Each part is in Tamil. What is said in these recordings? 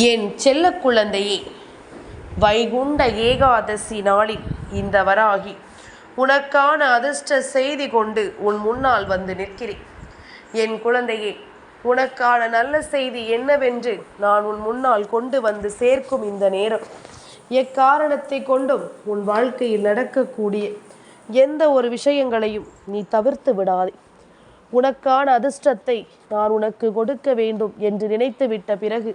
என் செல்ல குழந்தையே வைகுண்ட ஏகாதசி நாளில் இந்த வராகி உனக்கான அதிர்ஷ்ட செய்தி கொண்டு உன் முன்னால் வந்து நிற்கிறேன். என் குழந்தையே உனக்கான நல்ல செய்தி என்னவென்று நான் உன் முன்னால் கொண்டு வந்து சேர்க்கும் இந்த நேரம். எக்காரணத்தை கொண்டும் உன் வாழ்க்கையில் நடக்கக்கூடிய எந்த ஒரு விஷயங்களையும் நீ தவிர்த்து விடாதே. உனக்கான அதிர்ஷ்டத்தை நான் உனக்கு கொடுக்க வேண்டும் என்று நினைத்து விட்ட பிறகு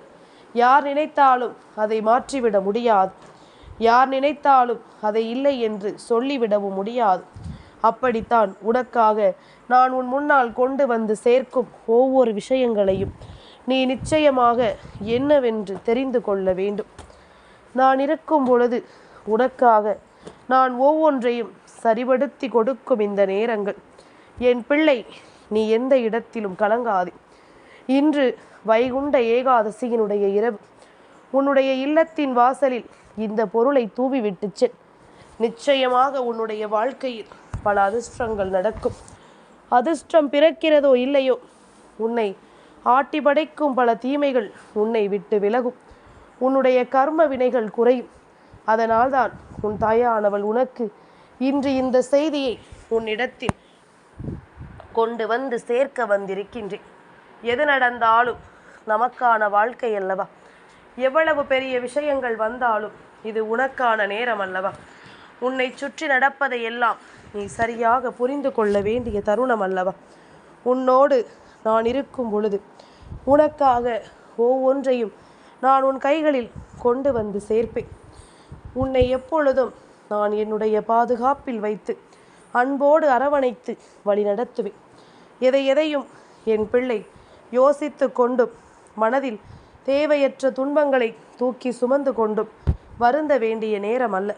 யார் நினைத்தாலும் அதை மாற்றிவிட முடியாது. யார் நினைத்தாலும் அதை இல்லை என்று சொல்லிவிடவும் முடியாது. அப்படித்தான் உனக்காக நான் உன் முன்னால் கொண்டு வந்து சேர்க்கும் ஒவ்வொரு விஷயங்களையும் நீ நிச்சயமாக என்னவென்று தெரிந்து கொள்ள வேண்டும். நான் இருக்கும் பொழுது உனக்காக நான் ஒவ்வொன்றையும் சரிபடுத்தி கொடுக்கும் இந்த நேரங்கள். என் பிள்ளை நீ எந்த இடத்திலும் கலங்காதே. இன்று வைகுண்ட ஏகாதசியினுடைய இரவு. உன்னுடைய இல்லத்தின் வாசலில் இந்த பொருளை தூவிவிட்டு செல். நிச்சயமாக உன்னுடைய வாழ்க்கையில் பல அதிர்ஷ்டங்கள் நடக்கும். அதிர்ஷ்டம் பிறக்கிறதோ இல்லையோ உன்னை ஆட்டி படைக்கும் பல தீமைகள் உன்னை விட்டு விலகும். உன்னுடைய கர்ம வினைகள் குறையும். அதனால்தான் உன் தாயானவள் உனக்கு இன்று இந்த செய்தியை உன்னிடத்தில் கொண்டு வந்து சேர்க்க வந்திருக்கின்றேன். எது நடந்தாலும் நமக்கான வாழ்க்கை அல்லவா? எவ்வளவு பெரிய விஷயங்கள் வந்தாலும் இது உனக்கான நேரம் அல்லவா? உன்னை சுற்றி நடப்பதை எல்லாம் நீ சரியாக புரிந்து கொள்ள வேண்டிய தருணம் அல்லவா? உன்னோடு நான் இருக்கும் பொழுது உனக்காக ஒவ்வொன்றையும் நான் உன் கைகளில் கொண்டு வந்து சேர்ப்பேன். உன்னை எப்பொழுதும் நான் என்னுடைய பாதுகாப்பில் வைத்து அன்போடு அரவணைத்து வழி நடத்துவேன் எதை எதையும் என் பிள்ளை யோசித்து கொண்டும் மனதில் தேவையற்ற துன்பங்களை தூக்கி சுமந்து கொண்டும் வருந்த வேண்டிய நேரம் அல்ல.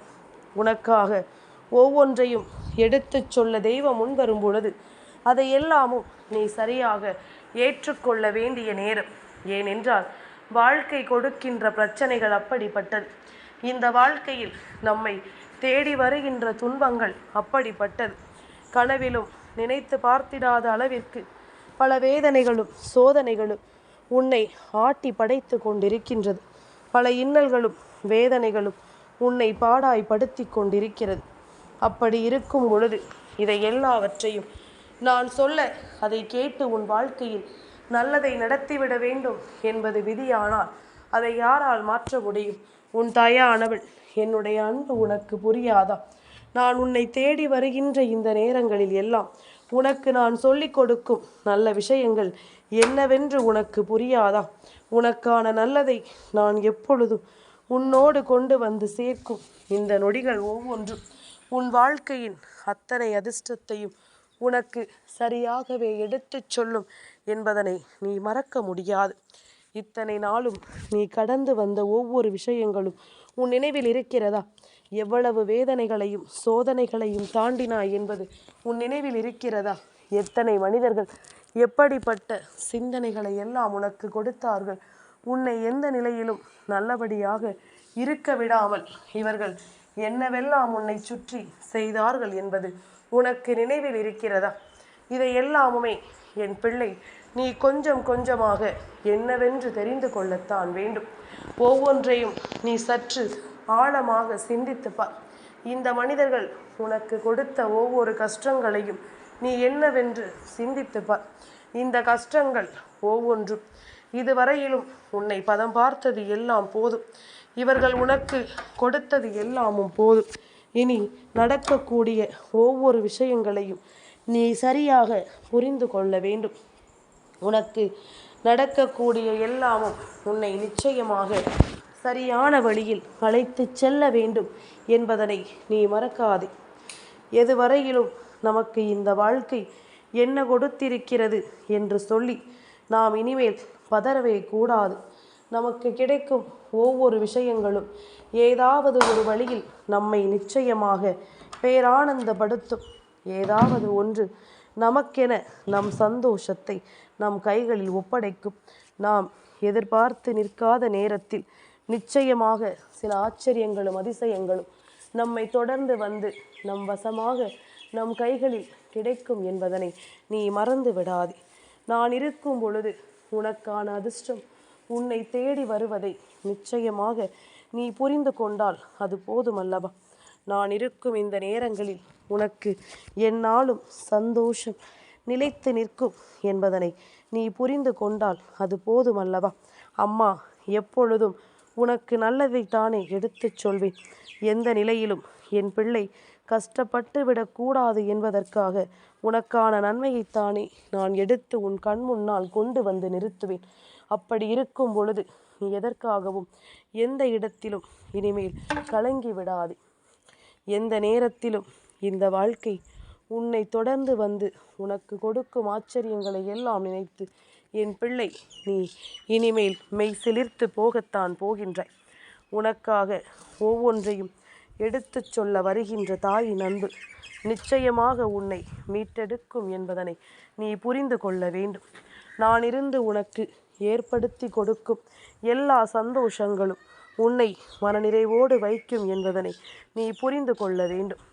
உனக்காக ஒவ்வொன்றையும் எடுத்துச் சொல்ல தெய்வம் முன்வரும் பொழுது அதை எல்லாமும் நீ சரியாக ஏற்றுக்கொள்ள வேண்டிய நேரம். ஏனென்றால் வாழ்க்கை கொடுக்கின்ற பிரச்சனைகள் அப்படிப்பட்டது. இந்த வாழ்க்கையில் நம்மை தேடி வருகின்ற துன்பங்கள் அப்படிப்பட்டது. கனவிலும் நினைத்து பார்த்திடாத அளவிற்கு பல வேதனைகளும் சோதனைகளும் உன்னை ஆட்டி படைத்து கொண்டிருக்கின்றது. பல இன்னல்களும் வேதனைகளும் உன்னை பாடாய்படுத்தி கொண்டிருக்கிறது. அப்படி இருக்கும் பொழுது இதை எல்லாவற்றையும் நான் சொல்ல அதை கேட்டு உன் வாழ்க்கையில் நல்லதை நடத்திவிட வேண்டும் என்பது விதியானால் அதை யாரால் மாற்ற முடியும்? உன் தாயானவள் என்னுடைய அன்பு உனக்கு புரியாதா? நான் உன்னை தேடி வருகின்ற இந்த நேரங்களில் எல்லாம் உனக்கு நான் சொல்லிக் கொடுக்கும் நல்ல விஷயங்கள் என்னவென்று உனக்கு புரியாதா? உனக்கான நல்லதை நான் எப்பொழுதும் உன்னோடு கொண்டு வந்து சேர்க்கும்? இந்த நொடிகள் ஒவ்வொன்றும் உன் வாழ்க்கையின் அத்தனை அதிர்ஷ்டத்தையும் உனக்கு சரியாகவே எடுத்துச் சொல்லும் என்பதனை நீ மறக்க முடியாது. இத்தனை நாளும் நீ கடந்து வந்த ஒவ்வொரு விஷயங்களும் உன் நினைவில் இருக்கிறதா? எவ்வளவு வேதனைகளையும் சோதனைகளையும் தாண்டினாய் என்பது உன் நினைவில் இருக்கிறதா? எத்தனை மனிதர்கள் எப்படிப்பட்ட சிந்தனைகளை எல்லாம் உனக்கு கொடுத்தார்கள்? உன்னை எந்த நிலையிலும் நல்லபடியாக இருக்க விடாமல் இவர்கள் என்னவெல்லாம் உன்னை சுற்றி செய்தார்கள் என்பது உனக்கு நினைவில் இருக்கிறதா? இதை எல்லாமுமே என் பிள்ளை நீ கொஞ்சம் கொஞ்சமாக என்னவென்று தெரிந்து கொள்ளத்தான் வேண்டும். ஒவ்வொன்றையும் நீ சற்று ஆழமாக சிந்தித்துப்பார். இந்த மனிதர்கள் உனக்கு கொடுத்த ஒவ்வொரு கஷ்டங்களையும் நீ என்னவென்று சிந்தித்துப்பார். இந்த கஷ்டங்கள் ஒவ்வொன்றும் இதுவரையிலும் உன்னை பதம் பார்த்தது எல்லாம் போதும். இவர்கள் உனக்கு கொடுத்தது எல்லாமும் போதும். இனி நடக்கக்கூடிய ஒவ்வொரு விஷயங்களையும் நீ சரியாக புரிந்து கொள்ள வேண்டும். உனக்கு நடக்கக்கூடிய எல்லாமும் உன்னை நிச்சயமாக சரியான வழியில் அழைத்து செல்ல வேண்டும் என்பதனை நீ மறக்காதே. எதுவரையிலும் நமக்கு இந்த வாழ்க்கை என்ன கொடுத்திருக்கிறது என்று சொல்லி நாம் இனிமேல் பதறவே கூடாது. நமக்கு கிடைக்கும் ஒவ்வொரு விஷயங்களும் ஏதாவது ஒரு வழியில் நம்மை நிச்சயமாக பேரானந்தப்படுத்தும். ஏதாவது ஒன்று நமக்கென நம் சந்தோஷத்தை நம் கைகளில் ஒப்படைக்கும். நாம் எதிர்பார்த்து நிற்காத நேரத்தில் நிச்சயமாக சில ஆச்சரியங்களும் அதிசயங்களும் நம்மை தொடர்ந்து வந்து நம் வசமாக நம் கைகளில் கிடைக்கும் என்பதனை நீ மறந்து விடாதே. நான் இருக்கும் பொழுது உனக்கான அதிர்ஷ்டம் உன்னை தேடி வருவதை நிச்சயமாக நீ புரிந்து கொண்டால் அது போதுமல்லவா. நான் இருக்கும் இந்த நேரங்களில் உனக்கு என்னாலும் சந்தோஷம் நிலைத்து நிற்கும் என்பதனை நீ புரிந்து கொண்டால் அது போதுமல்லவா. அம்மா எப்பொழுதும் உனக்கு நல்லதை தானே எடுத்துச் சொல்வேன். எந்த நிலையிலும் என் பிள்ளை கஷ்டப்பட்டு விடக்கூடாது என்பதற்காக உனக்கான நன்மையைத்தானே நான் எடுத்து உன் கண் முன்னால் கொண்டு வந்து நிறுத்துவேன். அப்படி இருக்கும் பொழுது நீ எதற்காகவும் எந்த இடத்திலும் இனிமேல் கலங்கி விடாது. எந்த நேரத்திலும் இந்த வாழ்க்கை உன்னை தொடர்ந்து வந்து உனக்கு கொடுக்கும் ஆச்சரியங்களை எல்லாம் நினைத்து என் பிள்ளை நீ இனிமேல் மெய் சிலிர்த்து போகத்தான் போகின்றாய். உனக்காக ஒவ்வொன்றையும் எடுத்துச் சொல்ல வருகின்ற தாயின் அன்பு நிச்சயமாக உன்னை மீட்டெடுக்கும் என்பதனை நீ புரிந்து கொள்ள வேண்டும். நான் இருந்து உனக்கு ஏற்படுத்தி கொடுக்கும் எல்லா சந்தோஷங்களும் உன்னை மனநிறைவோடு வைக்கும் என்பதனை நீ புரிந்து கொள்ள வேண்டும்.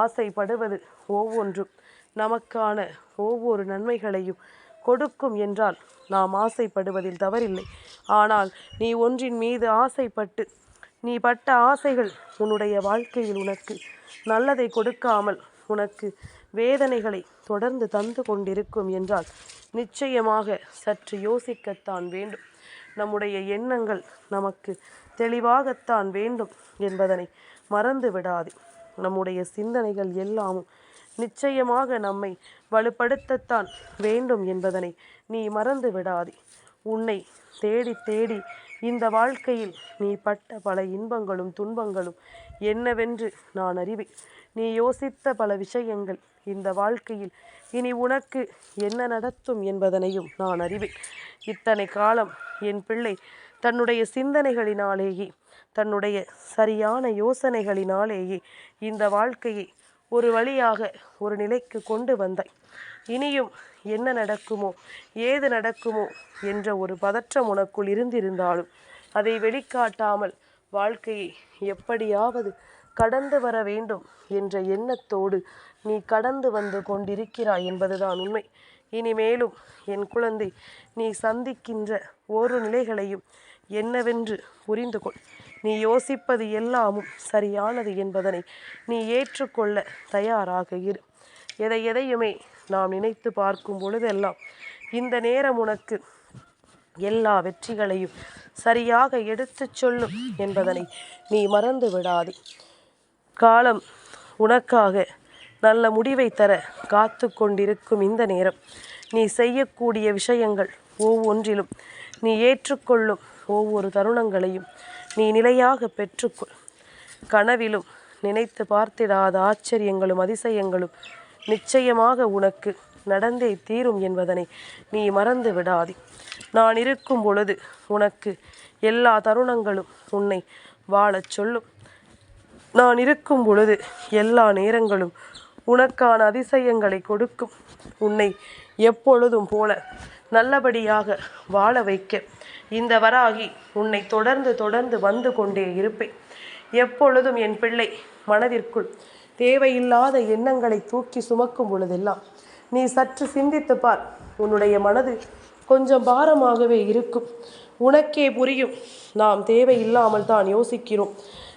ஆசைப்படுவது ஒவ்வொன்றும் நமக்கான ஒவ்வொரு நன்மைகளையும் கொடுக்கும் என்றால் நாம் ஆசைப்படுவதில் தவறில்லை. ஆனால் நீ ஒன்றின் மீது ஆசைப்பட்டு நீ பட்ட ஆசைகள் உன்னுடைய வாழ்க்கையில் உனக்கு நல்லதை கொடுக்காமல் உனக்கு வேதனைகளை தொடர்ந்து தந்து கொண்டிருக்கும் என்றால் நிச்சயமாக சற்று யோசிக்கத்தான் வேண்டும். நம்முடைய எண்ணங்கள் நமக்கு தெளிவாகத்தான் வேண்டும் என்பதனை மறந்து விடாது நம்முடைய சிந்தனைகள் எல்லாமும் நிச்சயமாக நம்மை வலுப்படுத்தத்தான் வேண்டும் என்பதனை நீ மறந்து விடாதே. உன்னை தேடி தேடி இந்த வாழ்க்கையில் நீ பட்ட பல இன்பங்களும் துன்பங்களும் என்னவென்று நான் அறிவேன். நீ யோசித்த பல விஷயங்கள் இந்த வாழ்க்கையில் இனி உனக்கு என்ன நடத்தும் என்பதனையும் நான் அறிவேன். இத்தனை காலம் என் பிள்ளை தன்னுடைய சிந்தனைகளினாலேயே தன்னுடைய சரியான யோசனைகளினாலேயே இந்த வாழ்க்கையை ஒரு வழியாக ஒரு நிலைக்கு கொண்டு வந்தாய். இனியும் என்ன நடக்குமோ ஏது நடக்குமோ என்ற ஒரு பதற்றம் உனக்குள் இருந்திருந்தாலும் அதை வெளிக்காட்டாமல் வாழ்க்கையை எப்படியாவது கடந்து வர வேண்டும் என்ற எண்ணத்தோடு நீ கடந்து வந்து கொண்டிருக்கிறாய் என்பதுதான் உண்மை. இனிமேலும் என் குழந்தை நீ சந்திக்கின்ற ஒரு நிலைகளையும் என்னவென்று புரிந்து கொள் நீ யோசிப்பது எல்லாமும் சரியானது என்பதனை நீ ஏற்றுக்கொள்ள தயாராக இரு. எதை எதையுமே நாம் நினைத்து பார்க்கும் பொழுதெல்லாம் இந்த நேரம் உனக்கு எல்லா வெற்றிகளையும் சரியாக எடுத்துச் சொல்லும் என்பதனை நீ மறந்து விடாதே. காலம் உனக்காக நல்ல முடிவை தர காத்து கொண்டிருக்கும் இந்த நேரம். நீ செய்யக்கூடிய விஷயங்கள் ஒவ்வொன்றிலும் நீ ஏற்றுக்கொள்ளும் ஒவ்வொரு தருணங்களையும் நீ நிலையாக பெற்றுக்கொள். கனவிலும் நினைத்து பார்த்திடாத ஆச்சரியங்களும் அதிசயங்களும் நிச்சயமாக உனக்கு நடந்தே தீரும் என்பதனை நீ மறந்து விடாதே. நான் இருக்கும் பொழுது உனக்கு எல்லா தருணங்களும் உன்னை வாழச் சொல்லும். நான் இருக்கும் பொழுது எல்லா நேரங்களும் உனக்கான அதிசயங்களை கொடுக்கும். உன்னை எப்பொழுதும் போல நல்லபடியாக வாழ வைக்க. இந்த வராகி உன்னை தொடர்ந்து தொடர்ந்து வந்து கொண்டே இருப்பேன். எப்பொழுதும் என் பிள்ளை மனதிற்குள் தேவையில்லாத எண்ணங்களை தூக்கி சுமக்கும் பொழுதெல்லாம் நீ சற்று சிந்தித்து பார். உன்னுடைய மனது கொஞ்சம் பாரமாகவே இருக்கும். உனக்கே புரியும். நாம் தேவையில்லாமல் தான் யோசிக்கிறோம்.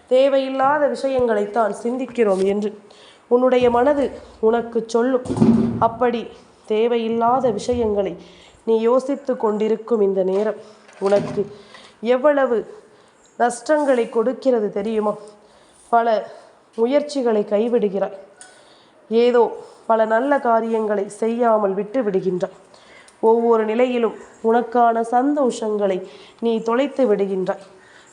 தேவையில்லாத விஷயங்களைத்தான் சிந்திக்கிறோம் என்று. உன்னுடைய மனது உனக்கு சொல்லும். அப்படி தேவையில்லாத விஷயங்களை நீ யோசித்து கொண்டிருக்கும் இந்த நேரம் உனக்கு எவ்வளவு நஷ்டங்களை கொடுக்கிறது தெரியுமா? பல முயற்சிகளை கைவிடுகிறாய். ஏதோ பல நல்ல காரியங்களை செய்யாமல் விட்டு விடுகின்றாய். ஒவ்வொரு நிலையிலும் உனக்கான சந்தோஷங்களை நீ தொலைத்து விடுகின்றாய்.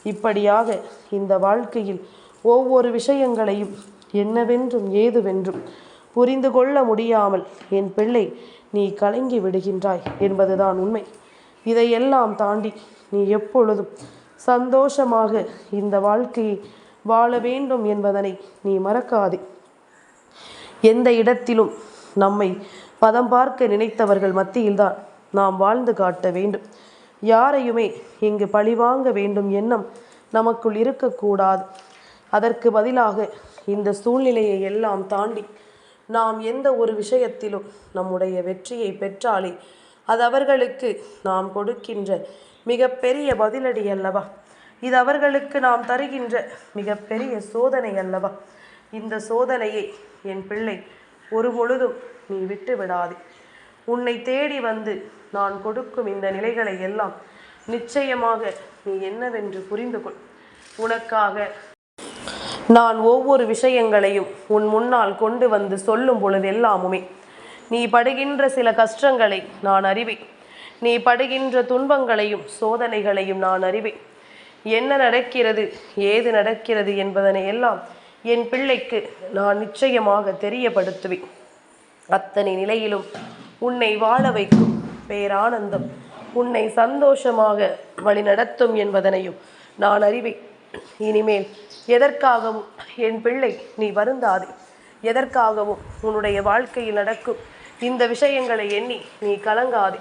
இப்படியாக இந்த வாழ்க்கையில் ஒவ்வொரு விஷயங்களையும் என்னவென்றும் ஏதுவென்றும் புரிந்து கொள்ள முடியாமல் என் பிள்ளை நீ கலங்கி விடுகின்றாய் என்பதுதான் உண்மை. இதையெல்லாம் தாண்டி நீ எப்பொழுதும் சந்தோஷமாக இந்த வாழ்க்கையை வாழ வேண்டும் என்பதனை நீ மறக்காதே. எந்த இடத்திலும் நம்மை பதம் பார்க்க நினைத்தவர்கள் மத்தியில்தான் நாம் வாழ்ந்து காட்ட வேண்டும். யாரையுமே இங்கு பழிவாங்க வேண்டும் எண்ணம் நமக்குள் இருக்கக்கூடாது. அதற்கு பதிலாக இந்த சூழ்நிலையை எல்லாம் தாண்டி நாம் எந்த ஒரு விஷயத்திலும் நம்முடைய வெற்றியை பெற்றாலே அது அவர்களுக்கு நாம் கொடுக்கின்ற மிகப்பெரிய பதிலடி அல்லவா? இது அவர்களுக்கு நாம் தருகின்ற மிகப்பெரிய சோதனை அல்லவா? இந்த சோதனையை என் பிள்ளை ஒரு பொழுதும் நீ விட்டு விடாதே. உன்னை தேடி வந்து நான் கொடுக்கும் இந்த நிலைகளை எல்லாம் நிச்சயமாக நீ என்னவென்று புரிந்து கொள். உனக்காக நான் ஒவ்வொரு விஷயங்களையும் உன் முன்னால் கொண்டு வந்து சொல்லும் பொழுது எல்லாமுமே. நீ படுகின்ற சில கஷ்டங்களை நான் அறிவேன். நீ படுகின்ற துன்பங்களையும் சோதனைகளையும் நான் அறிவேன். என்ன நடக்கிறது ஏது நடக்கிறது என்பதனை எல்லாம் என் பிள்ளைக்கு நான் நிச்சயமாக தெரியப்படுத்துவேன். அத்தனை நிலையிலும் உன்னை வாழ வைக்கும் பேரானந்தம் உன்னை சந்தோஷமாக வழிநடத்தும் என்பதனையும் நான் அறிவேன். இனிமேல் எதற்காகவும் என் பிள்ளை நீ வருந்தாதே. எதற்காகவும் உன்னுடைய வாழ்க்கையில் நடக்கும் இந்த விஷயங்களை எண்ணி நீ கலங்காதே.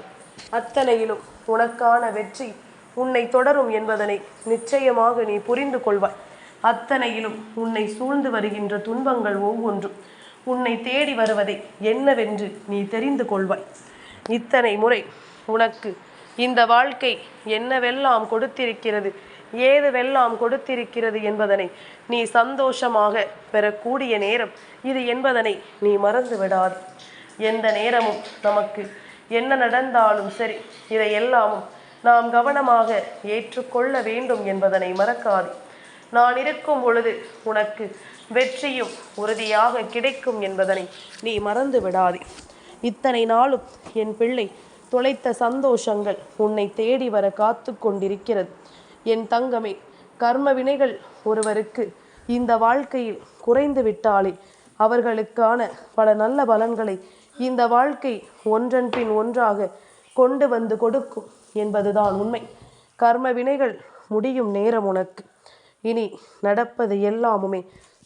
அத்தனையிலும் உனக்கான வெற்றி உன்னை தொடரும் என்பதனை நிச்சயமாக நீ புரிந்து கொள்வாய். அத்தனையிலும் உன்னை சூழ்ந்து வருகின்ற துன்பங்கள் ஒவ்வொன்றும் உன்னை தேடி வருவதை என்னவென்று நீ தெரிந்து கொள்வாய். இத்தனை முறை உனக்கு இந்த வாழ்க்கை என்னவெல்லாம் கொடுத்திருக்கிறது ஏதுவெல்லாம் கொடுத்திருக்கிறது என்பதனை நீ சந்தோஷமாக பெறக்கூடிய நேரம் இது என்பதனை நீ மறந்து விடாது எந்த நேரமும் நமக்கு என்ன நடந்தாலும் சரி இதை எல்லாமும் நாம் கவனமாக ஏற்றுக்கொள்ள வேண்டும் என்பதனை மறக்காது. நான் இருக்கும் பொழுது உனக்கு வெற்றியும் உறுதியாக கிடைக்கும் என்பதனை நீ மறந்து விடாதே இத்தனை நாளும் என் பிள்ளை தொலைத்த சந்தோஷங்கள் உன்னை தேடி வர காத்து கொண்டிருக்கிறது என் தங்கமே கர்ம வினைகள் ஒருவருக்கு இந்த வாழ்க்கையில் குறைந்து விட்டாலே அவர்களுக்கான பல நல்ல பலன்களை இந்த வாழ்க்கை ஒன்றன் பின் ஒன்றாக கொண்டு வந்து கொடுக்கும் என்பதுதான் உண்மை. கர்ம வினைகள் முடியும் நேரம் உனக்கு. இனி நடப்பது எல்லாமுமே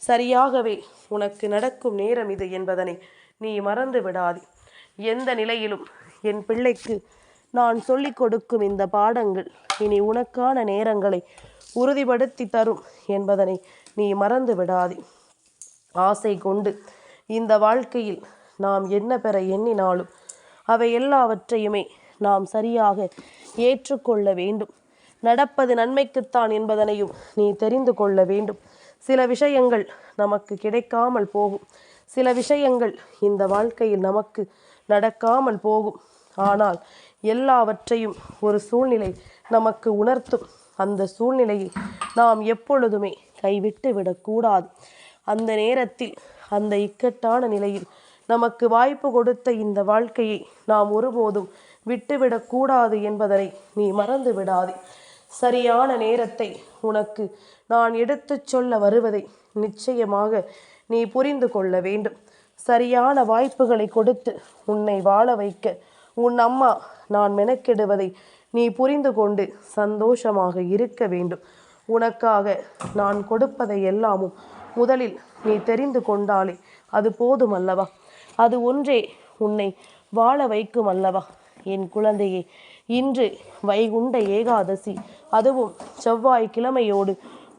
சரியாகவே உனக்கு நடக்கும் நேரம் இது என்பதனை நீ மறந்து விடாதே. எந்த நிலையிலும் என் பிள்ளைக்கு நான் சொல்லிக் கொடுக்கும் இந்த பாடங்கள் இனி உனக்கான நேரங்களை உறுதிப்படுத்தி தரும் என்பதனை நீ மறந்து விடாதே. ஆசை கொண்டு இந்த வாழ்க்கையில் நாம் என்ன பெற எண்ணினாலும் அவை எல்லாவற்றையுமே நாம் சரியாக ஏற்றுக்கொள்ள வேண்டும். நடப்பது நன்மைக்குத்தான் என்பதனையும் நீ தெரிந்து கொள்ள வேண்டும். சில விஷயங்கள் நமக்கு கிடைக்காமல் போகும். சில விஷயங்கள் இந்த வாழ்க்கையில் நமக்கு நடக்காமல் போகும். ஆனால் எல்லாவற்றையும் ஒரு சூழ்நிலை நமக்கு உணர்த்தும். அந்த சூழ்நிலையில் நாம் எப்பொழுதுமே கைவிட்டு விடக்கூடாது. அந்த நேரத்தில் அந்த இக்கட்டான நிலையில் நமக்கு வாய்ப்பு கொடுத்த இந்த வாழ்க்கையை நாம் ஒருபோதும் விட்டுவிடக்கூடாது என்பதனை நீ மறந்து விடாதே. சரியான நேரத்தை உனக்கு நான் எடுத்துச் சொல்ல வருவதை நிச்சயமாக நீ புரிந்து கொள்ள வேண்டும். சரியான வாய்ப்புகளை கொடுத்து உன்னை வாழ வைக்க உன் அம்மா நான் மெனக்கெடுவதை நீ புரிந்து கொண்டு சந்தோஷமாக இருக்க வேண்டும். உனக்காக நான் கொடுப்பதை எல்லாமும் முதலில் நீ தெரிந்து கொண்டாலே அது போதும் அல்லவா? அது ஒன்றே உன்னை வாழ வைக்கும் அல்லவா? என் குழந்தையே இன்று வைகுண்ட ஏகாதசி அதுவும் செவ்வாய் கிழமையோடு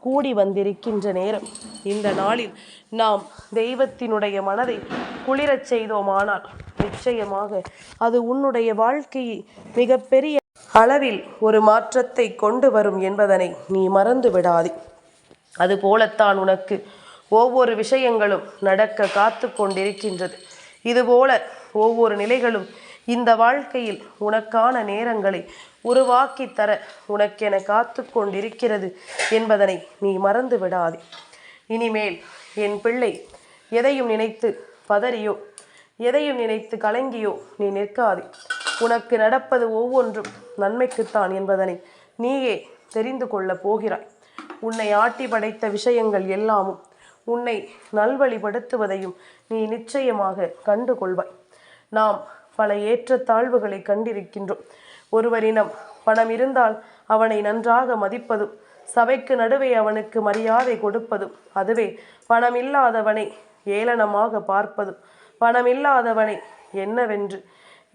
கூடி வந்திருக்கின்ற நேரம். இந்த நாளில் நாம் தெய்வத்தினுடைய மனதை குளிரச் செய்தோமானால் நிச்சயமாக அது உன்னுடைய வாழ்க்கையை மிகப்பெரிய அளவில் ஒரு மாற்றத்தை கொண்டு வரும் என்பதனை நீ மறந்து விடாதே. அதுபோலத்தான் உனக்கு ஒவ்வொரு விஷயங்களும் நடக்க காத்து கொண்டிருக்கின்றது. இதுபோல ஒவ்வொரு நிலைகளும் இந்த வாழ்க்கையில் உனக்கான நேரங்களை உருவாக்கி தர உனக்கென காத்து கொண்டிருக்கிறது என்பதனை நீ மறந்து விடாதே இனிமேல் என் பிள்ளை எதையும் நினைத்து பதறியோ எதையும் நினைத்து கலங்கியோ நீ நிற்காதே. உனக்கு நடப்பது ஒவ்வொன்றும் நன்மைக்குத்தான் என்பதனை நீயே தெரிந்து கொள்ளப் போகிறாய். உன்னை ஆட்டி படைத்த விஷயங்கள் எல்லாமும் உன்னை நல்வழிப்படுத்துவதையும் நீ நிச்சயமாக கண்டு கொள்வாய் நாம் பல ஏற்றத்தாழ்வுகளை கண்டிருக்கின்றோம். ஒருவரிடம் பணம் இருந்தால் அவனை நன்றாக மதிப்பதும் சபைக்கு நடுவே அவனுக்கு மரியாதை கொடுப்பதும் அதுவே பணம் இல்லாதவனை ஏளனமாக பார்ப்பதும் பணம் இல்லாதவனை என்னவென்று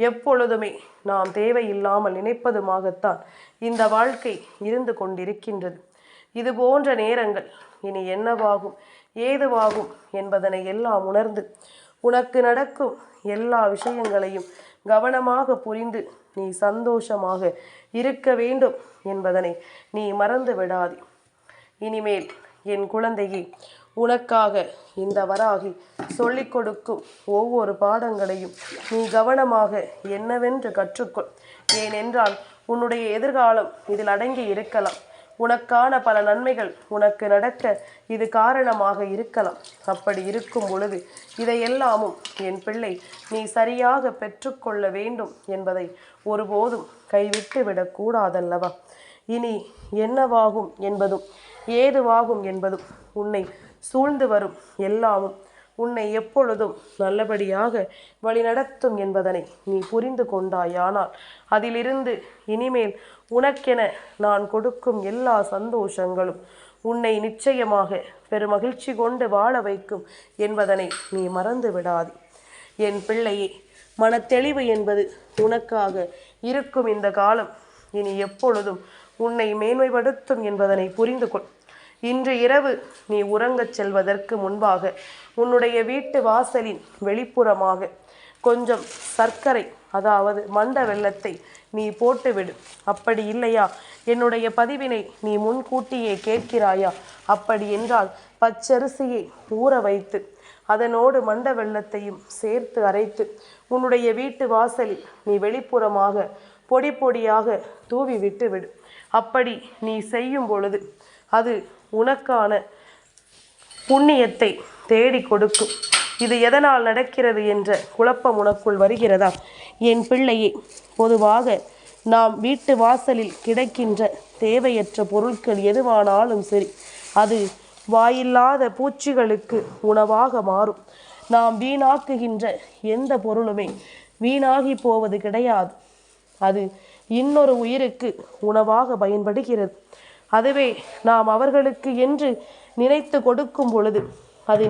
எப்பொழுதுமே நாம் தேவையில்லாமல் நினைப்பதுமாகத்தான் இந்த வாழ்க்கை இருந்து கொண்டிருக்கின்றது. இது போன்ற நேரங்கள் இனி என்னவாகும் ஏதுவாகும் என்பதனை எல்லாம் உணர்ந்து உனக்கு நடக்கும் எல்லா விஷயங்களையும் கவனமாக புரிந்து நீ சந்தோஷமாக இருக்க வேண்டும் என்பதனை நீ மறந்து விடாதே. இனிமேல் என் குழந்தையே உனக்காக இந்த வராகி சொல்லிக் கொடுக்கும் ஒவ்வொரு பாடங்களையும் நீ கவனமாக என்னவென்று கற்றுக்கொள். ஏனென்றால் உன்னுடைய எதிர்காலம் இதில் அடங்கி இருக்கலாம். உனக்கான பல நன்மைகள் உனக்கு நடக்க இது காரணமாக இருக்கலாம். அப்படி இருக்கும் பொழுது இதையெல்லாமும் என் பிள்ளை நீ சரியாக பெற்றுக்கொள்ள வேண்டும் என்பதை ஒருபோதும் கைவிட்டு விடக்கூடாதல்லவா இனி என்னவாகும் என்பதும் ஏதுவாகும் என்பதும் உன்னை சூழ்ந்து வரும் எல்லாமும் உன்னை எப்பொழுதும் நல்லபடியாக வழிநடத்தும் என்பதனை நீ புரிந்து கொண்டாயானால் அதிலிருந்து இனிமேல் உனக்கென நான் கொடுக்கும் எல்லா சந்தோஷங்களும் உன்னை நிச்சயமாக பெருமகிழ்ச்சி கொண்டு வாழ வைக்கும் என்பதனை நீ மறந்து விடாது. என் பிள்ளையே மனத்தெளிவு என்பது உனக்காக இருக்கும் இந்த காலம் இனி எப்பொழுதும் உன்னை மேன்மைப்படுத்தும் என்பதனை புரிந்து கொள். இன்று இரவு நீ உறங்கச் செல்வதற்கு முன்பாக உன்னுடைய வீட்டு வாசலின் வெளிப்புறமாக கொஞ்சம் சர்க்கரை அதாவது மண்ட வெள்ளத்தை நீ போட்டுவிடு. அப்படி இல்லையா? என்னுடைய பதிவினை நீ முன்கூட்டியே கேட்கிறாயா? அப்படி என்றால் பச்சரிசியை ஊற வைத்து அதனோடு மண்ட வெள்ளத்தையும் சேர்த்து அரைத்து உன்னுடைய வீட்டு வாசலில் நீ வெளிப்புறமாக பொடி பொடியாக தூவி விட்டு விடு அப்படி நீ செய்யும் பொழுது அது உனக்கான புண்ணியத்தை தேடி கொடுக்கும். இது எதனால் நடக்கிறது என்ற குழப்பம் உனக்குள் வருகிறதா? என் பிள்ளையே பொதுவாக நாம் வீட்டு வாசலில் கிடைக்கின்ற தேவையற்ற பொருட்கள் எதுவானாலும் சரி அது வாயில்லாத பூச்சிகளுக்கு உணவாக மாறும். நாம் வீணாக்குகின்ற எந்த பொருளுமே வீணாகி போவது கிடையாது. அது இன்னொரு உயிருக்கு உணவாக பயன்படுகிறது. அதுவே நாம் அவர்களுக்கு என்று நினைத்து கொடுக்கும் பொழுது அது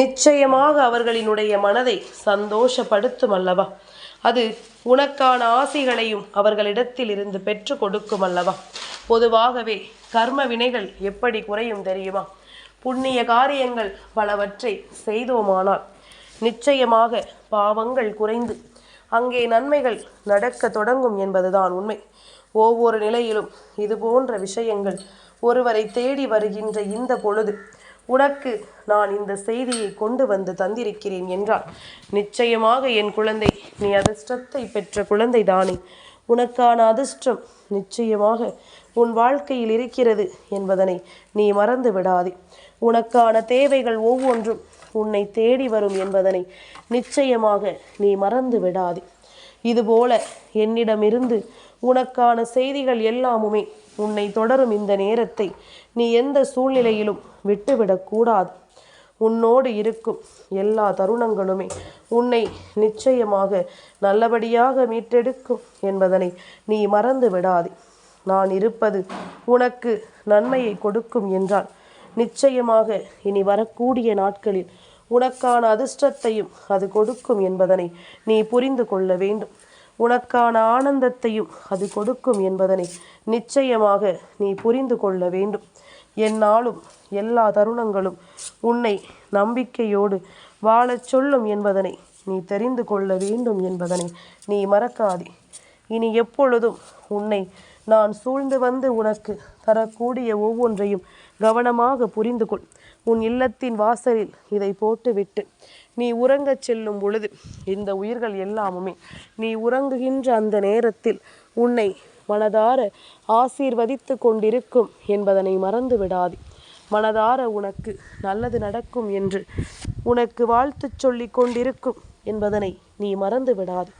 நிச்சயமாக அவர்களினுடைய மனதை சந்தோஷப்படுத்தும் அல்லவா? அது உனக்கான ஆசைகளையும் அவர்களிடத்தில் இருந்து பெற்று கொடுக்கும் அல்லவா? பொதுவாகவே கர்ம வினைகள் எப்படி குறையும் தெரியுமா? புண்ணிய காரியங்கள் பலவற்றை செய்தோமானால் நிச்சயமாக பாவங்கள் குறைந்து அங்கே நன்மைகள் நடக்க தொடங்கும் என்பதுதான் உண்மை. ஒவ்வொரு நிலையிலும் இது போன்ற விஷயங்கள் ஒருவரை தேடி வருகின்ற இந்த பொழுது உனக்கு நான் இந்த செய்தியை கொண்டு வந்து தந்திருக்கிறேன் என்றால் நிச்சயமாக என் குழந்தை நீ அதிர்ஷ்டத்தை பெற்ற குழந்தை தானே. உனக்கான அதிர்ஷ்டம் நிச்சயமாக உன் வாழ்க்கையில் இருக்கிறது என்பதனை நீ மறந்து விடாதே. உனக்கான தேவைகள் ஒவ்வொன்றும் உன்னை தேடி வரும் என்பதனை நிச்சயமாக நீ மறந்து விடாதே. இதுபோல என்னிடமிருந்து உனக்கான செய்திகள் எல்லாமுமே உன்னை தொடரும் இந்த நேரத்தை. நீ எந்த சூழ்நிலையிலும் விட்டுவிடக்கூடாது உன்னோடு இருக்கும் எல்லா தருணங்களுமே உன்னை நிச்சயமாக நல்லபடியாக மீட்டெடுக்கும் என்பதனை நீ மறந்து விடாதே. நான் இருப்பது உனக்கு நன்மையை கொடுக்கும் என்றால் நிச்சயமாக இனி வரக்கூடிய நாட்களில் உனக்கான அதிர்ஷ்டத்தையும் அது கொடுக்கும் என்பதனை நீ புரிந்து கொள்ள வேண்டும். உனக்கான ஆனந்தத்தையும் அது கொடுக்கும் என்பதனை நிச்சயமாக நீ புரிந்து கொள்ள வேண்டும். என்னாலும் எல்லா தருணங்களும் உன்னை நம்பிக்கையோடு வாழச் சொல்லும் என்பதனை நீ தெரிந்து கொள்ள வேண்டும் என்பதனை நீ மறக்காதே. இனி எப்பொழுதும் உன்னை நான் சூழ்ந்து வந்து உனக்கு தரக்கூடிய ஒவ்வொன்றையும் கவனமாக புரிந்து கொள் உன் இல்லத்தின் வாசலில் இதை போட்டுவிட்டு நீ உறங்கச் செல்லும் பொழுது இந்த உயிர்கள் எல்லாமுமே நீ உறங்குகின்ற அந்த நேரத்தில் உன்னை மனதார ஆசீர்வதித்து கொண்டிருக்கும் என்பதனை மறந்து விடாதே மனதார உனக்கு நல்லது நடக்கும் என்று உனக்கு வாழ்த்து சொல்லி கொண்டிருக்கும் என்பதனை நீ மறந்து விடாது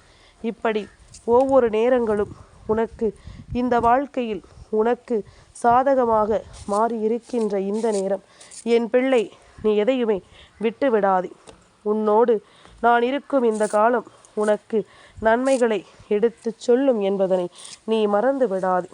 இப்படி ஒவ்வொரு நேரங்களும் உனக்கு இந்த வாழ்க்கையில் உனக்கு சாதகமாக மாறி இருக்கின்ற இந்த நேரம் என் பிள்ளை நீ எதையுமே விட்டு விடாதே உன்னோடு நான் இருக்கும் இந்த காலம் உனக்கு நன்மைகளை எடுத்து சொல்லும் என்பதனை நீ மறந்து விடாது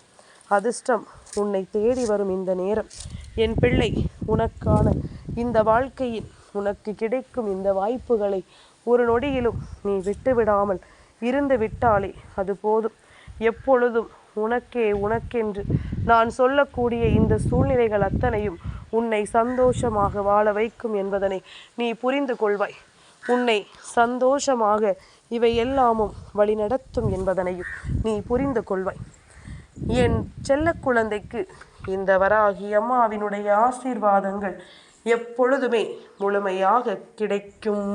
அதிர்ஷ்டம் உன்னை தேடி வரும் இந்த நேரம். என் பிள்ளை உனக்கான இந்த வாழ்க்கையில் உனக்கு கிடைக்கும் இந்த வாய்ப்புகளை ஒரு நொடியிலும் நீ விட்டுவிடாமல் இருந்து விட்டாலே அது போதும். எப்பொழுதும் உனக்கே உனக்கென்று நான் சொல்லக்கூடிய இந்த சூழ்நிலைகள் அத்தனையும் உன்னை சந்தோஷமாக வாழ வைக்கும் என்பதனை நீ புரிந்து கொள்வாய். உன்னை சந்தோஷமாக இவை எல்லாமும் வழிநடத்தும் என்பதனையும் நீ புரிந்து கொள்வாய். என் செல்ல குழந்தைக்கு இந்த வராகி அம்மாவினுடைய ஆசீர்வாதங்கள் எப்பொழுதுமே முழுமையாக கிடைக்கும்.